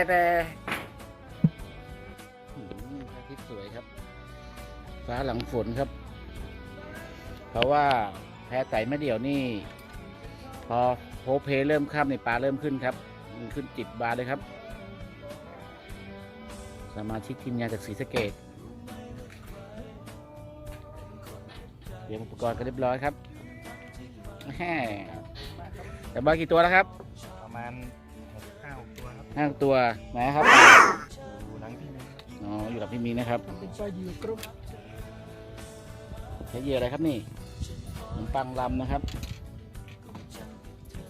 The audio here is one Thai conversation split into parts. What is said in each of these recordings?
แต่แต่อืมพระอาทิตย์สวยครับ ฟ้าหลังฝนครับ เพราะว่าแพไต่แม่เดี่ยวนี่ พอโพเพเริ่มค่ำในปลาเริ่มขึ้นครับ มันขึ้นจิตบานเลยครับ สมาชิกทีมงานจากศรีสะเกดเตรียมอุปกรณ์กันเรียบร้อยครับแฮ่แต่บอลกี่ตัวแล้วครับ ประมาณหกห้า หกตัวครับห้าตัวไหนครับอยู่หลังพี่มิ้นอ๋ออยู่กับพี่มีนะครับเป็นปลาอยู่กรุ๊ปใช้เหยื่ออะไรครับนี่ขนมปังลำนะครับ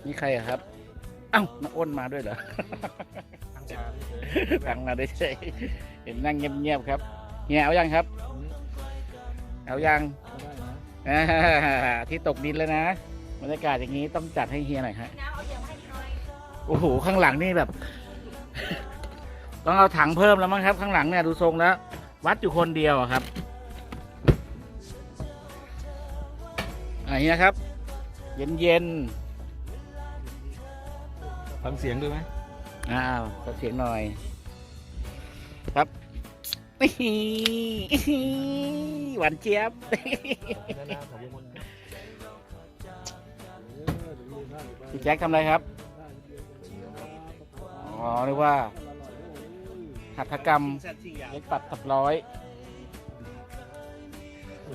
นี่ใครอะครับเอ้าน้าอ้นมาด้วยเหรอทั้งชาเลยฟังมาด้วยใช่เห็นนั่งเงียบๆครับเฮียเอายังครับ เอายังได้นะอ่าที่ตกดินแล้วนะบรรยากาศอย่างนี้ต้องจัดให้เฮียหน่อยฮะโอ้โหข้างหลังนี่แบบ ต้องเอาถังเพิ่มแล้วมั้งครับ ข้างหลังเนี่ยดูทรงแล้ว วัดอยู่คนเดียวอะครับอันนี้นะครับ เย็นเย็นฟังเสียงด้วยไหมๆอ้าวขอเสียงหน่อย ครับอิฮิหวานเจี๊ยบด้านหน้าขอบคุณพี่แจ็คทำอะไรครับ อ๋อเรียกว่า หัตถกรรมเล็กปัดตับร้อย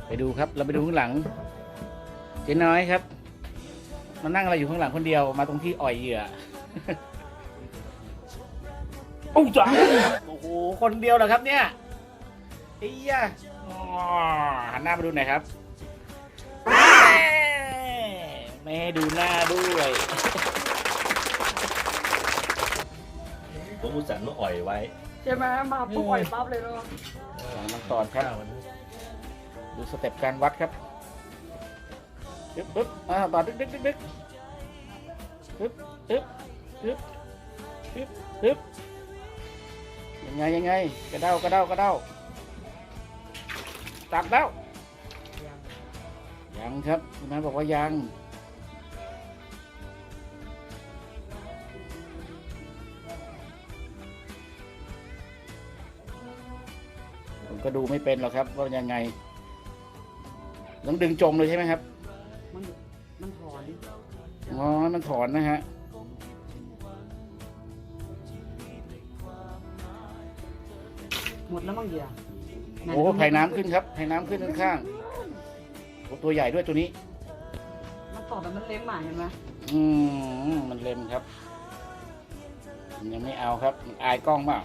ไปดูครับ เราไปดูข้างหลัง เจ๊น้อยครับ มานั่งอะไรอยู่ข้างหลังคนเดียว มาตรงที่อ่อยเหยื่อโอ้จ้าโอ้โห คนเดียวเหรอครับเนี่ยไอ้ยะอ๋หันหน้ามาดูหน่อยครับ ไม่ให้ดูหน้าด้วย ผมอุตส่าห์มาอ่อยไว้ใช่ไหมมาปุ๊บปล่อยปั๊บเลยเนาะมังกรครับวันนี้ดูสเต็ปการวัดครับปึ๊บปึ๊บอ่าต่อดึกดึกดึกดึกปึ๊บปึ๊บปึ๊บปึ๊บปึ๊บยังไงยังไง กระเด้ากระเด้ากระเด้าตักแล้วยังครับคุณน้าบอกว่ายัง ก็ดูไม่เป็นหรอกครับ ว่ายังไงต้องดึงจมเลยใช่ไหมครับ มันมันถอนอ๋อมันถอนนะฮะหมดแล้วมั้งเหยื่อโอ้ไผ่น้ำขึ้นครับไผ่น้ำขึ้นข้างๆโอ้ตัวใหญ่ด้วยตัวนี้ มันตอดแต่มันเล็มหมาเห็นไหมอืมมันเล็มครับมันยังไม่เอาครับมันอายกล้องเปล่า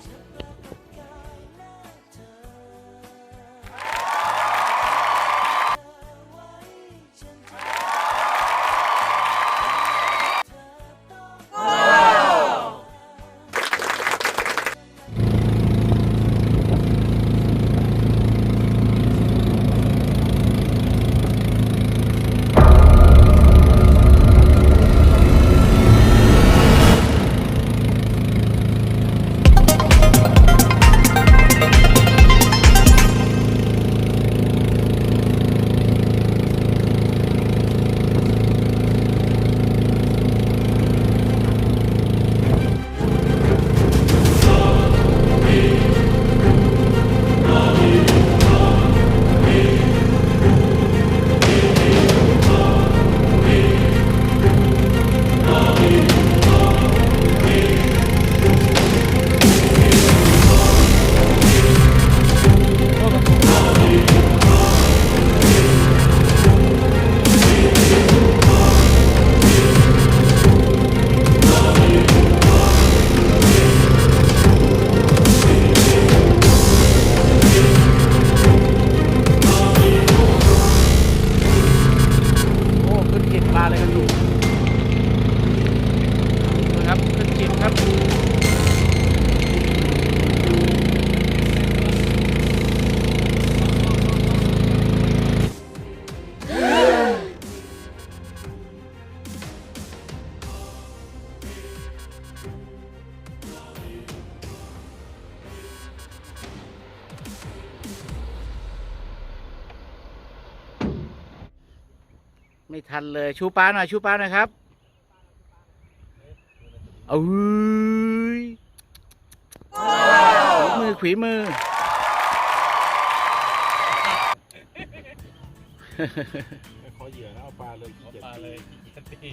ครับไม่ทันเลย ชูปลาหน่อย ชูปลาหน่อยครับ เอ้ยขวีมือขวีมือ ขอเหยื่อนะเอาปลาเลยเกีปลาเลย ตี